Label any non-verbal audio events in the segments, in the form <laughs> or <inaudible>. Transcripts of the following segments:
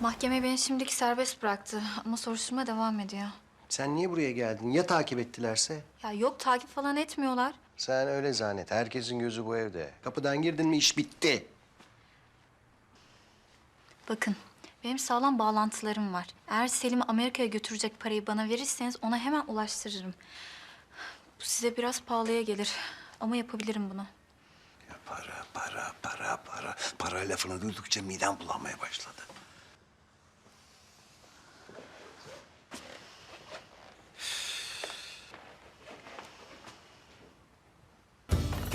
Mahkeme beni şimdilik serbest bıraktı ama soruşturma devam ediyor. Sen niye buraya geldin? Ya takip ettilerse? Ya yok takip falan etmiyorlar. Sen öyle zannet. Herkesin gözü bu evde. Kapıdan girdin mi iş bitti. Bakın benim sağlam bağlantılarım var. Eğer Selim'i Amerika'ya götürecek parayı bana verirseniz ona hemen ulaştırırım. Bu size biraz pahalıya gelir ama yapabilirim bunu. Ya para, para, para, para. Para lafını duydukça midem bulanmaya başladı.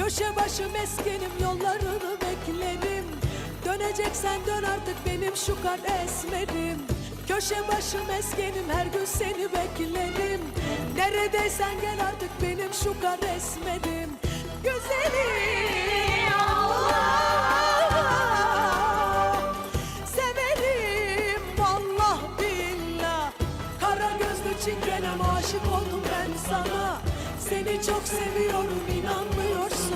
Köşe başı meskenim yollarını beklerim. Döneceksen dön artık benim şu kar esmerim. Köşe başı meskenim her gün seni beklerim. Neredeysen gel artık benim şu kar esmerim. Güzelim Allah Severim. Vallah billah. Kara gözlü çingenem aşık oldum ben sana. Seni çok seviyorum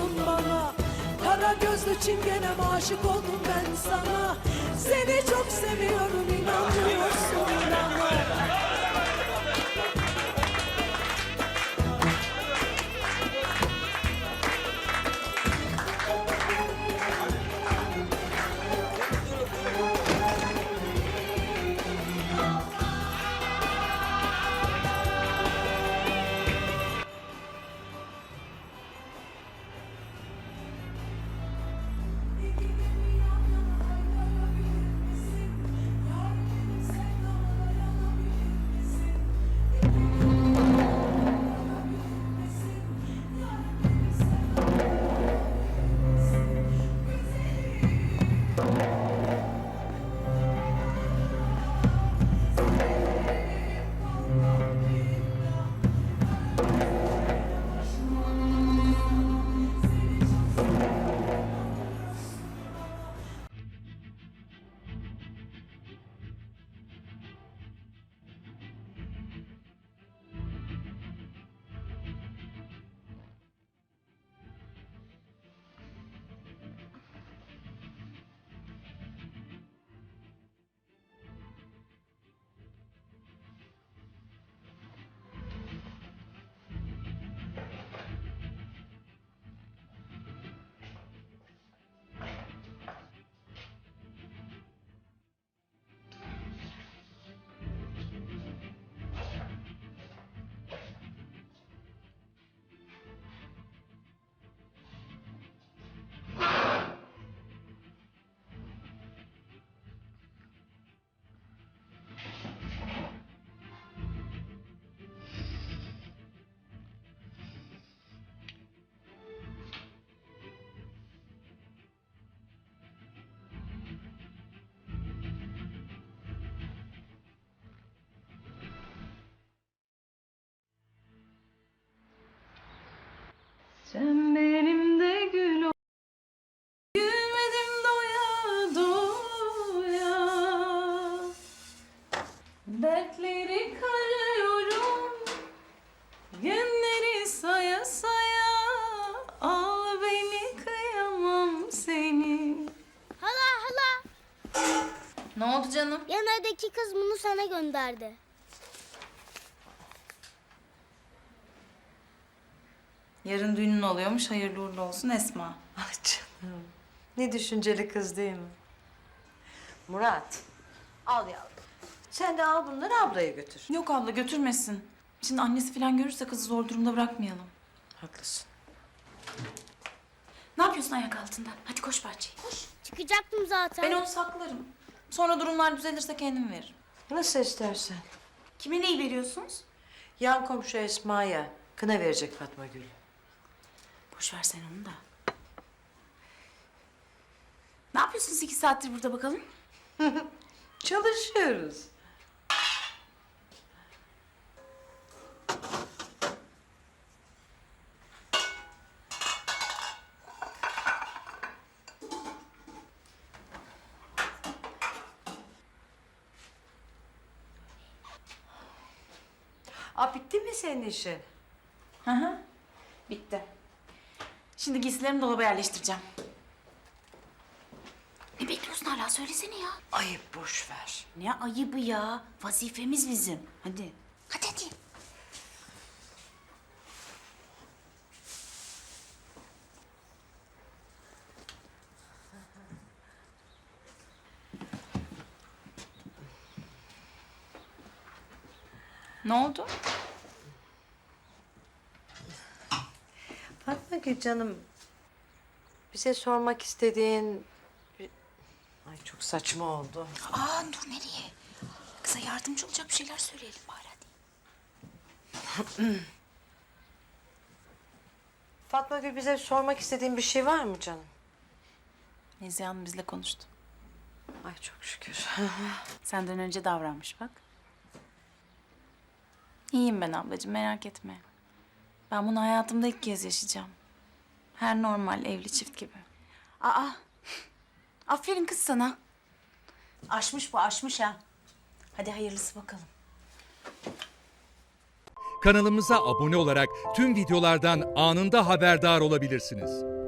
inanmıyorsun bana. Kara gözlü çingenem aşık oldum ben sana. Seni çok seviyorum inanmıyorsun bana Sen benim de gül ol. Gülmedim doya doya. Dertleri karıyorum. Günleri saya saya. Al beni kıyamam seni. Hala hala. Ne oldu canım? Yan evdeki kız bunu sana gönderdi. Yarın düğünün oluyormuş. Hayırlı uğurlu olsun Esma. Ah canım. Ne düşünceli kız değil mi? Murat. Al yavrum. Sen de al bunları ablaya götür. Yok abla götürmesin. Şimdi annesi falan görürse kızı zor durumda bırakmayalım. Haklısın. Ne yapıyorsun ayak altında? Hadi koş bahçeye. Koş. Çıkacaktım zaten. Ben onu saklarım. Sonra durumlar düzelirse kendim veririm. Nasıl istersen. Kime neyi veriyorsunuz? Yan komşu Esma'ya kına verecek Fatma Gül. Boş ver sen onu da. Ne yapıyorsunuz iki saattir burada bakalım? <laughs> Çalışıyoruz. Aa, bitti mi senin işin? Hı hı. Bitti. Şimdi giysilerimi dolaba yerleştireceğim. Ne bekliyorsun? hala söylesene ya. Ayıp boş ver. Ne ayıbı ya. Vazifemiz bizim. Hadi. Hadi hadi. Ne oldu? Fatma Gül canım. Bize sormak istediğin... Ay çok saçma oldu. Aa dur nereye? Kıza yardımcı olacak bir şeyler söyleyelim bari hadi. <clears throat> Fatma Gül bize sormak istediğin bir şey var mı canım? Nezihe Hanım bizle konuştu. Ay çok şükür. <laughs> Senden önce davranmış bak. İyiyim ben ablacığım merak etme. Ben bunu hayatımda ilk kez yaşayacağım. Her normal evli çift gibi. Aa, aferin kız sana. Aşmış bu aşmış ha. Hadi hayırlısı bakalım. Kanalımıza abone olarak tüm videolardan anında haberdar olabilirsiniz.